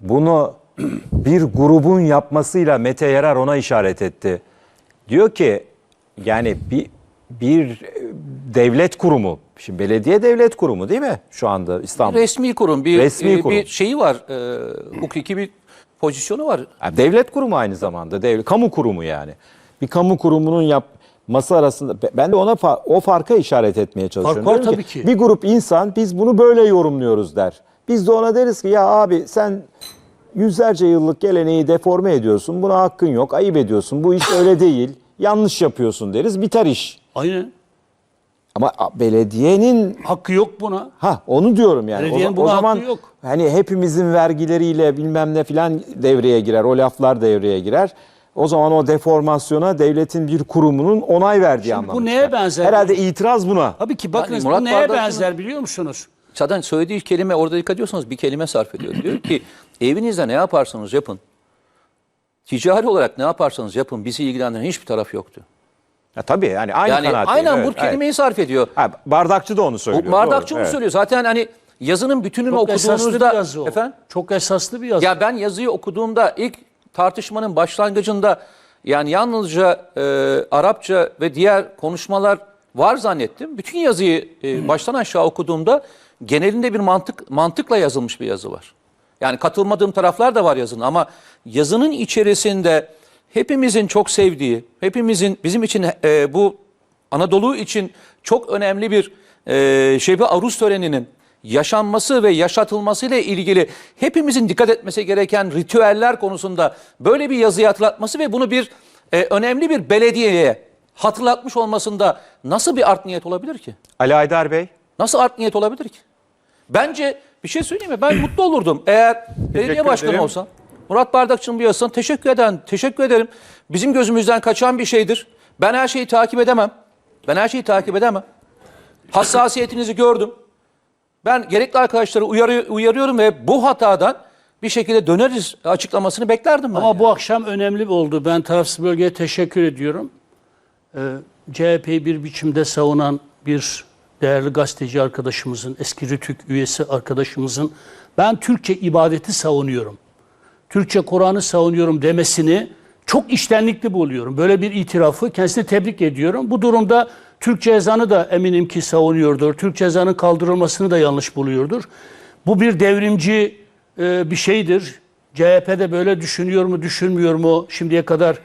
bunu bir grubun yapmasıyla Mete Yarar ona işaret etti. Diyor ki yani bir bir devlet kurumu, şimdi belediye devlet kurumu değil mi şu anda İstanbul? Resmi kurum bir Resmi e, kurum. bir şeyi var. E, hukuki bir pozisyonu var. Yani devlet kurumu aynı zamanda, devlet kamu kurumu yani. Bir kamu kurumunun yapması arasında ben de ona fa- o farka işaret etmeye çalışıyorum. Fark var tabii ki. Bir grup insan biz bunu böyle yorumluyoruz der. Biz de ona deriz ki ya abi sen yüzlerce yıllık geleneği deforme ediyorsun. Buna hakkın yok. Ayıp ediyorsun. Bu iş öyle değil. Yanlış yapıyorsun deriz. Biter iş. Aynen. Ama belediyenin Hakkı yok buna. Ha onu diyorum yani. O, Belediyenin o buna zaman hakkı yok. hani hepimizin vergileriyle bilmem ne filan devreye girer. O laflar devreye girer. O zaman o deformasyona devletin bir kurumunun onay verdiği Şimdi bu anlamına. neye çıkar. benzer? Herhalde itiraz buna. Tabii ki bakınız Murat bu neye Bardakçı'nın- benzer biliyor musunuz? Zaten söylediği kelime orada dikkat ediyorsanız bir kelime sarf ediyor. Diyor ki evinizde ne yaparsanız yapın. Ticari olarak ne yaparsanız yapın bizi ilgilendiren hiçbir taraf yoktu. Ya tabii yani aynı Yani kanaatteyim, aynen evet, bu kelimeyi sarf ediyor. Ha, bardakçı da onu söylüyor. Bu bardakçı doğru, onu evet. söylüyor. Zaten hani yazının bütününü Çok esaslı bir okuduğunuzda yazı o. efendim Çok esaslı bir yazı. ya ben yazıyı okuduğumda ilk tartışmanın başlangıcında yani yalnızca e, Arapça ve diğer konuşmalar var zannettim. Bütün yazıyı e, baştan aşağı okuduğumda genelinde bir mantık mantıkla yazılmış bir yazı var. Yani katılmadığım taraflar da var yazının ama yazının içerisinde hepimizin çok sevdiği, hepimizin bizim için e, bu Anadolu için çok önemli bir e, Şebi Aruz töreninin yaşanması ve yaşatılması ile ilgili hepimizin dikkat etmesi gereken ritüeller konusunda böyle bir yazıyı hatırlatması ve bunu bir e, önemli bir belediyeye hatırlatmış olmasında nasıl bir art niyet olabilir ki? Ali Aydar Bey. Nasıl art niyet olabilir ki? Bence bir şey söyleyeyim mi? Ben mutlu olurdum eğer belediye başkanı ederim. olsam. Murat Bardakçı'nın yazısına teşekkür eden, teşekkür ederim. Bizim gözümüzden kaçan bir şeydir. Ben her şeyi takip edemem. Ben her şeyi takip edemem. Hassasiyetinizi gördüm. Ben gerekli arkadaşları uyarı, uyarıyorum ve bu hatadan bir şekilde döneriz açıklamasını beklerdim ben. Ama yani. bu akşam önemli oldu. Ben tarafsız bölgeye teşekkür ediyorum. Ee, CHP'yi bir biçimde savunan bir değerli gazeteci arkadaşımızın, eski Rütük üyesi arkadaşımızın ben Türkçe ibadeti savunuyorum. Türkçe Kur'an'ı savunuyorum demesini çok iştenlikli buluyorum. Böyle bir itirafı kendisine tebrik ediyorum. Bu durumda Türkçe ezanı da eminim ki savunuyordur. Türkçe ezanın kaldırılmasını da yanlış buluyordur. Bu bir devrimci e, bir şeydir. CHP de böyle düşünüyor mu, düşünmüyor mu? Şimdiye kadar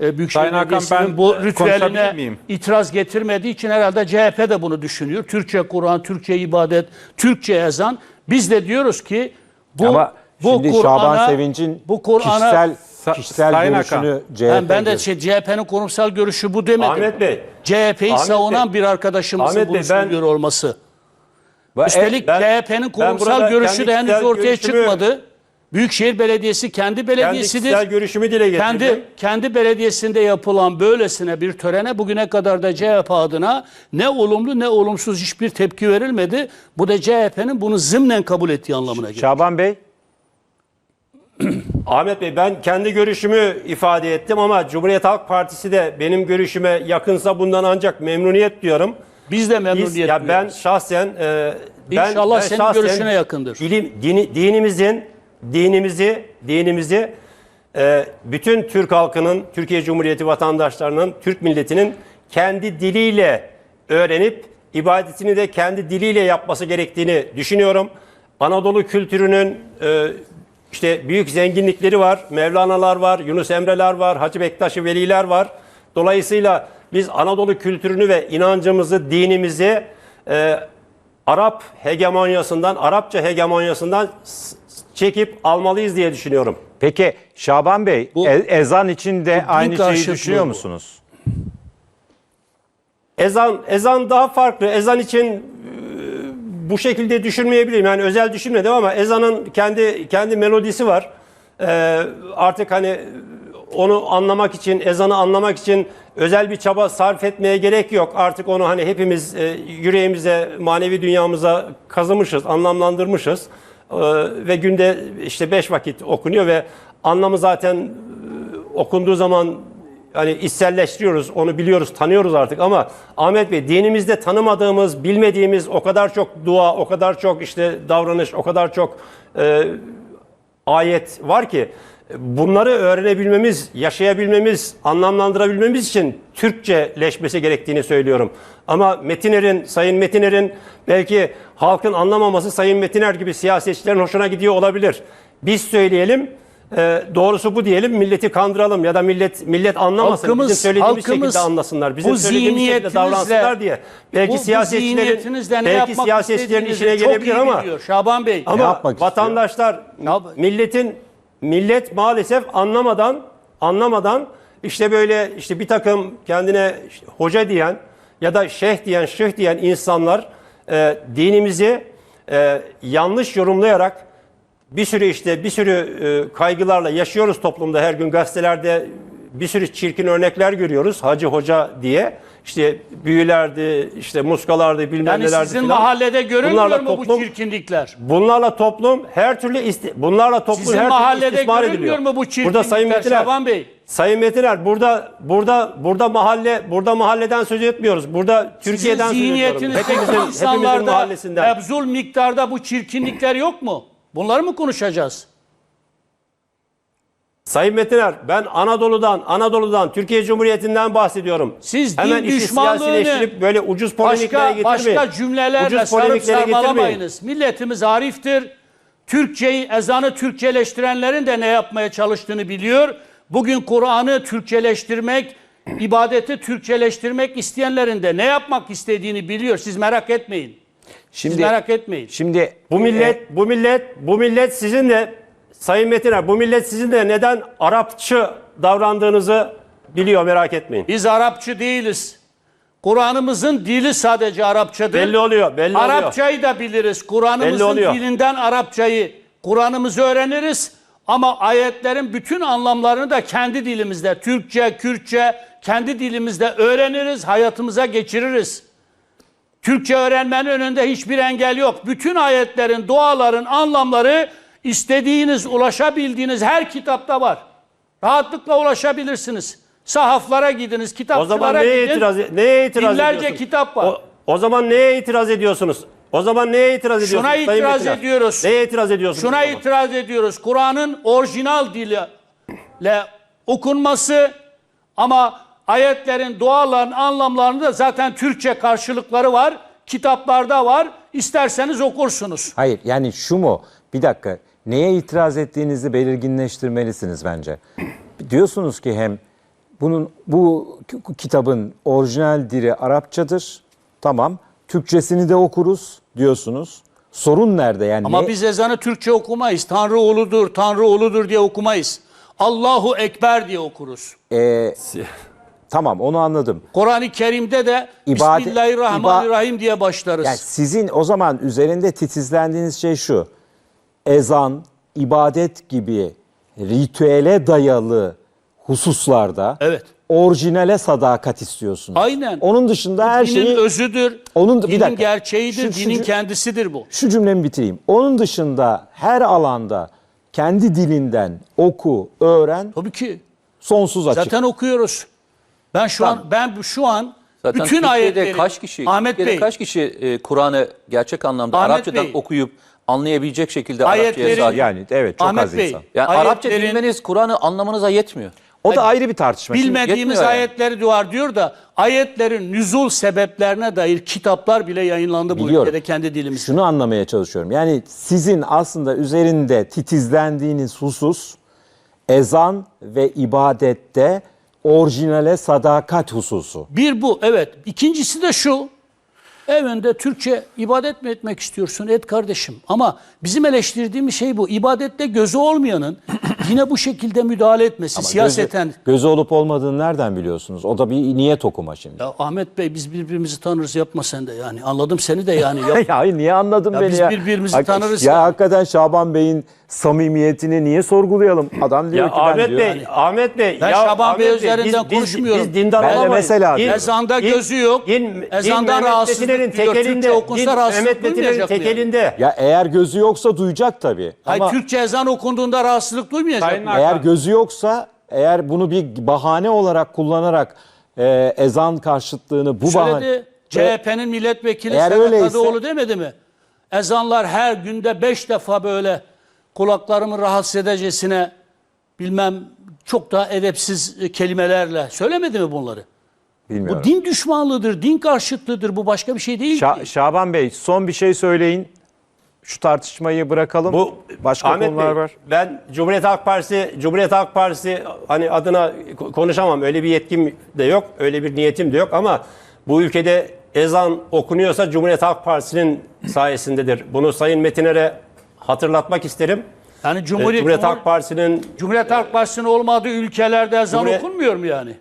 Büyükşehir Sayın Hakan, ben, bu e, ritüeline itiraz getirmediği için herhalde CHP de bunu düşünüyor. Türkçe Kur'an, Türkçe ibadet, Türkçe ezan. Biz de diyoruz ki bu Ama bu şimdi Şaban Sevinç'in bu Kur'an'a kişisel, kişisel Sayın görüşünü CHP ben, ben de şey, CHP'nin kurumsal görüşü bu demedim. Ahmet Bey. CHP'yi Ahmet savunan Bey. bir arkadaşımızın Ahmet bunu Bey, ben- söylüyor olması. Ve- Üstelik ben- CHP'nin ben kurumsal görüşü de henüz ortaya görüşümü- çıkmadı. Büyükşehir Belediyesi kendi Kendi belediyesidir. kişisel görüşümü dile getirdim. Kendi kendi belediyesinde yapılan böylesine bir törene bugüne kadar da CHP adına ne olumlu ne olumsuz hiçbir tepki verilmedi. Bu da CHP'nin bunu zımnen kabul ettiği anlamına gelir. Şaban Bey. Ahmet Bey ben kendi görüşümü ifade ettim ama Cumhuriyet Halk Partisi de benim görüşüme yakınsa bundan ancak memnuniyet diyorum. Biz de Biz, memnuniyet ya ben duyuyoruz. şahsen e, ben, İnşallah ben senin şahsen görüşüne yakındır. Ilim, dini, dinimizin dinimizi dinimizi e, bütün Türk halkının, Türkiye Cumhuriyeti vatandaşlarının, Türk milletinin kendi diliyle öğrenip ibadetini de kendi diliyle yapması gerektiğini düşünüyorum. Anadolu kültürünün e, işte büyük zenginlikleri var. Mevlana'lar var, Yunus Emre'ler var, Hacı Bektaş-ı Veliler var. Dolayısıyla biz Anadolu kültürünü ve inancımızı, dinimizi e, Arap hegemonyasından, Arapça hegemonyasından çekip almalıyız diye düşünüyorum. Peki Şaban Bey Bu- e- ezan için de aynı şeyi karşıtlığı düşünüyor bu. musunuz? Ezan ezan daha farklı. Ezan için e, bu şekilde düşünmeyebilirim. Yani özel düşünmedim ama ezanın kendi kendi melodisi var. E, artık hani onu anlamak için, ezanı anlamak için özel bir çaba sarf etmeye gerek yok. Artık onu hani hepimiz e, yüreğimize, manevi dünyamıza kazımışız, anlamlandırmışız. E, ve günde işte beş vakit okunuyor ve anlamı zaten e, okunduğu zaman hani içselleştiriyoruz, onu biliyoruz, tanıyoruz artık ama Ahmet Bey dinimizde tanımadığımız, bilmediğimiz o kadar çok dua, o kadar çok işte davranış, o kadar çok e, ayet var ki bunları öğrenebilmemiz, yaşayabilmemiz, anlamlandırabilmemiz için Türkçeleşmesi gerektiğini söylüyorum. Ama Metiner'in, Sayın Metiner'in belki halkın anlamaması Sayın Metiner gibi siyasetçilerin hoşuna gidiyor olabilir. Biz söyleyelim, e, doğrusu bu diyelim, milleti kandıralım ya da millet millet anlamasın. Halkımız- bizim söylediğimiz halkımız şekilde anlasınlar. Bizim bu söylediğimiz şekilde davransınlar diye. Belki Bu- siyasetçilerin, belki siyasetçilerin işine çok gelebilir ama biliyor Şaban Bey. ama yapmak istiyor? vatandaşlar Ya- milletin millet maalesef anlamadan anlamadan işte böyle işte bir takım kendine işte hoca diyen ya da şeyh diyen şeyh diyen insanlar e, dinimizi e, yanlış yorumlayarak bir sürü işte bir sürü e, kaygılarla yaşıyoruz toplumda her gün gazetelerde bir sürü çirkin örnekler görüyoruz hacı hoca diye işte büyülerdi işte muskalardı bilmem Yani nelerdi sizin filan. mahallede görünmüyor Bunlarla mu bu toplum- çirkinlikler? Bunlarla toplum her türlü isti- bunlarla toplum Sizin her türlü mahallede istismar görünmüyor ediliyor. mu bu Burada Sayın çirkinlikler Metiner, Şaban Bey? Sayın Metiner burada burada burada mahalle burada mahalleden söz etmiyoruz. Burada Türkiye'den Sizin söz ediyorum. zihniyetinizdeki Hepimizin, hepimizin mahallesinden. ebzul miktarda bu çirkinlikler yok mu? Bunları mı konuşacağız? Sayın Metiner ben Anadolu'dan Anadolu'dan Türkiye Cumhuriyeti'nden bahsediyorum. Siz Hemen din düşmanlığını böyle ucuz polemiklere başka, başka cümlelerle Ucuz sarıp sarmalamayınız. Milletimiz ariftir. Türkçeyi, ezanı Türkçeleştirenlerin de ne yapmaya çalıştığını biliyor. Bugün Kur'an'ı Türkçeleştirmek, ibadeti Türkçeleştirmek isteyenlerin de ne yapmak istediğini biliyor. Siz merak etmeyin. Siz Şimdi merak etmeyin. şimdi Bu millet, bu millet, bu millet sizinle Sayın Metiner, bu millet sizinle neden Arapçı davrandığınızı biliyor merak etmeyin. Biz Arapçı değiliz. Kur'an'ımızın dili sadece Arapçadır. Belli oluyor, belli oluyor. Arapçayı da biliriz. Belli Kur'an'ımızın oluyor. dilinden Arapçayı, Kur'an'ımızı öğreniriz. Ama ayetlerin bütün anlamlarını da kendi dilimizde, Türkçe, Kürtçe, kendi dilimizde öğreniriz, hayatımıza geçiririz. Türkçe öğrenmenin önünde hiçbir engel yok. Bütün ayetlerin, duaların anlamları istediğiniz, ulaşabildiğiniz her kitapta var. Rahatlıkla ulaşabilirsiniz. Sahaflara gidiniz, O kitapçılara zaman neye gidin. itiraz, neye itiraz Binlerce ediyorsunuz? kitap var. O, o zaman neye itiraz ediyorsunuz? O zaman neye itiraz ediyorsunuz? Şuna Sayın itiraz Metiner? ediyoruz. Neye itiraz ediyorsunuz? Şuna o itiraz ediyoruz. Kur'an'ın orijinal diliyle okunması ama ayetlerin, duaların anlamlarında zaten Türkçe karşılıkları var. Kitaplarda var. İsterseniz okursunuz. hayır yani şu mu? Bir dakika. Neye itiraz ettiğinizi belirginleştirmelisiniz bence. Diyorsunuz ki hem bunun bu kitabın orijinal dili Arapçadır. Tamam. Türkçesini de okuruz diyorsunuz. Sorun nerede yani? Ama ne- biz ezanı Türkçe okumayız. Tanrı uludur, Tanrı uludur diye okumayız. Allahu Ekber diye okuruz. Ee, tamam onu anladım. Kur'an-ı Kerim'de de İbadet- Bismillahirrahmanirrahim diye başlarız. Yani sizin o zaman üzerinde titizlendiğiniz şey şu. Ezan, ibadet gibi ritüele dayalı hususlarda Evet. orijinale sadakat istiyorsunuz. Aynen. Onun dışında her dinin şeyi özüdür. Onun- bir dinin dakika. gerçeğidir. Şu- şu- dinin kendisidir bu. şu cümlemi bitireyim. Onun dışında her alanda kendi dilinden oku, öğren, Tabii ki. sonsuz açık. Zaten okuyoruz. Ben şu an ben şu an Zaten bütün Türkiye'de ayetleri kaç kişi Ahmet Türkiye'de Bey kaç kişi e, Kur'an'ı gerçek anlamda Ahmet Arapçadan Bey. okuyup anlayabilecek şekilde Ayetlerin- Arapçaya sahip. yani evet çok Ahmet az Bey, insan. Yani Arapça ayetlerin bilmeniz Kur'an'ı anlamanıza yetmiyor. O da ayrı bir tartışma. Şimdi- bilmediğimiz yetmiyor yani. ayetleri var diyor da ayetlerin nüzul sebeplerine dair kitaplar bile yayınlandı bu Biliyorum. ülkede kendi dilimizde. Şunu anlamaya çalışıyorum. Yani sizin aslında üzerinde titizlendiğiniz husus ezan ve ibadette orijinale sadakat hususu. Bir bu evet. İkincisi de şu. Evinde Türkçe ibadet mi etmek istiyorsun? Et kardeşim. Ama bizim eleştirdiğimiz şey bu. İbadette gözü olmayanın yine bu şekilde müdahale etmesi. siyaseten. Gözü, gözü olup olmadığını nereden biliyorsunuz? O da bir niyet okuma şimdi. Ya Ahmet Bey biz birbirimizi tanırız yapma sen de yani. Anladım seni de yani. Yap. ya niye anladın Ya beni biz ya? birbirimizi Hak- tanırız Ya ya. hakikaten Şaban Bey'in samimiyetini niye sorgulayalım? Adam diyor Ya ki ben Ahmet diyor. Bey, Ahmet Bey. Ben ya Şaban Ahmet Bey Bey, üzerinden biz- biz- konuşmuyorum. Biz, dindar olamayız. mesela. Ezanda gözü yok. Din, Ezandan din Mehmet rahatsızlık Metin'in duyuyor. tekelinde. Türkçe okunsa din rahatsızlık Mehmet Metin'in duymayacak mı yani? tekelinde. Ya eğer gözü yoksa duyacak tabii. Hayır Ama Türkçe ezan okunduğunda rahatsızlık duymayacak Sayın mı? Eğer gözü yoksa, eğer bunu bir bahane olarak kullanarak e, ezan karşıtlığını bu bahane... Söyledi. CHP'nin milletvekili Eğer Sedat öyleyse- Kadıoğlu demedi mi? Ezanlar her günde beş defa böyle kulaklarımı rahatsız edecesine bilmem çok daha edepsiz e, kelimelerle söylemedi mi bunları? Bilmiyorum. Bu din düşmanlığıdır, din karşıtlığıdır. Bu başka bir şey değil Şa- ki. Şaban Bey son bir şey söyleyin. Şu tartışmayı bırakalım. Bu Başka Ahmet konular Bey, var. Ben Cumhuriyet Halk Partisi Cumhuriyet Halk Partisi hani adına ko- konuşamam. Öyle bir yetkim de yok. Öyle bir niyetim de yok ama bu ülkede ezan okunuyorsa Cumhuriyet Halk Partisi'nin sayesindedir. Bunu Sayın Metiner'e hatırlatmak isterim. Yani Ee, Cumhuriyet, Cumhuriyet Halk Partisi'nin Cumhuriyet Halk Partisi'nin olmadığı ülkelerde ezan Cumhuriyet- okunmuyor mu yani?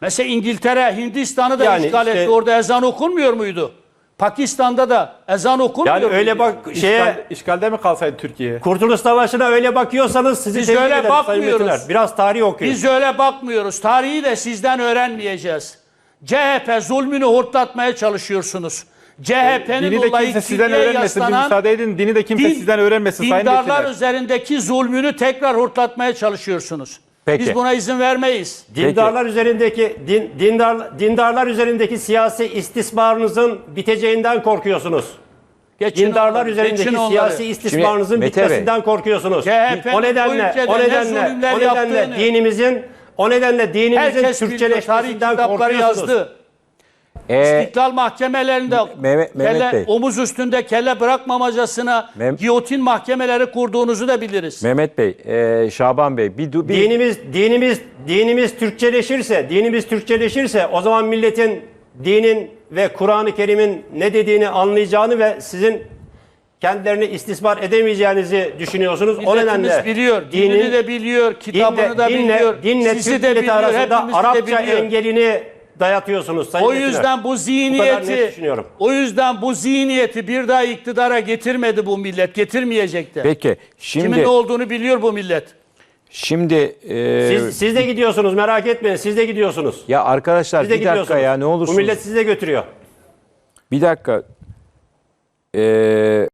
Mesela İngiltere, Hindistan'ı da Yani işgal işte- etti. Orada ezan okunmuyor muydu? Pakistan'da da ezan okunmuyor yani öyle bak şeye İşgal, işgalde mi kalsaydı Türkiye? Kurtuluş Savaşı'na öyle bakıyorsanız sizi Biz tebrik öyle ederim Sayın bakmıyoruz. Biraz tarih okuyun. Biz öyle bakmıyoruz. Tarihi de sizden öğrenmeyeceğiz. CHP zulmünü hortlatmaya çalışıyorsunuz. CHP'nin Dini de olayı kimse sizden öğrenmesin. Bir yaslanan müsaade edin. Dini de kimse din- sizden öğrenmesin dindarlar üzerindeki zulmünü tekrar hortlatmaya çalışıyorsunuz. Peki. Biz buna izin vermeyiz. Dindarlar üzerindeki din, dindar, dindarlar üzerindeki siyasi istismarınızın biteceğinden korkuyorsunuz. Geçin Dindarlar onları, üzerindeki geçin onları. siyasi istismarınızın Bey, bitmesinden korkuyorsunuz. CHP'nin o nedenle o ne nedenle o nedenle dinimizin o nedenle dinimizin Türkçeleşmesinden kitapları korkuyorsunuz. yazdı. Ee, İstiklal mahkemelerinde Mehmet- Mehmet kelle, Bey. omuz üstünde kelle bırakmamacasına Mem- giyotin mahkemeleri kurduğunuzu da biliriz. Mehmet Bey, e, Şaban Bey bir, bir Dinimiz dinimiz dinimiz Türkçeleşirse, dinimiz Türkçeleşirse o zaman milletin dinin ve Kur'an-ı Kerim'in ne dediğini anlayacağını ve sizin kendilerini istismar edemeyeceğinizi düşünüyorsunuz. o Milletimiz nedenle biliyor, dinini dinin- de biliyor, kitabını dinle, da dinle, biliyor, dinle sizi Türk de biliyor, arasında hepimizi de Arapça biliyor. engelini dayatıyorsunuz Sayın O yüzden bu Bu kadar net zihniyeti, düşünüyorum. o yüzden bu zihniyeti bir daha iktidara getirmedi bu millet, getirmeyecek de. peki Kimin şimdi ne olduğunu biliyor bu millet. şimdi e, Siz, siz de gidiyorsunuz merak etmeyin siz de gidiyorsunuz. ya arkadaşlar Siz de bir dakika gidiyorsunuz. ya ne olursunuz Bu millet sizi de götürüyor. bir dakika. E,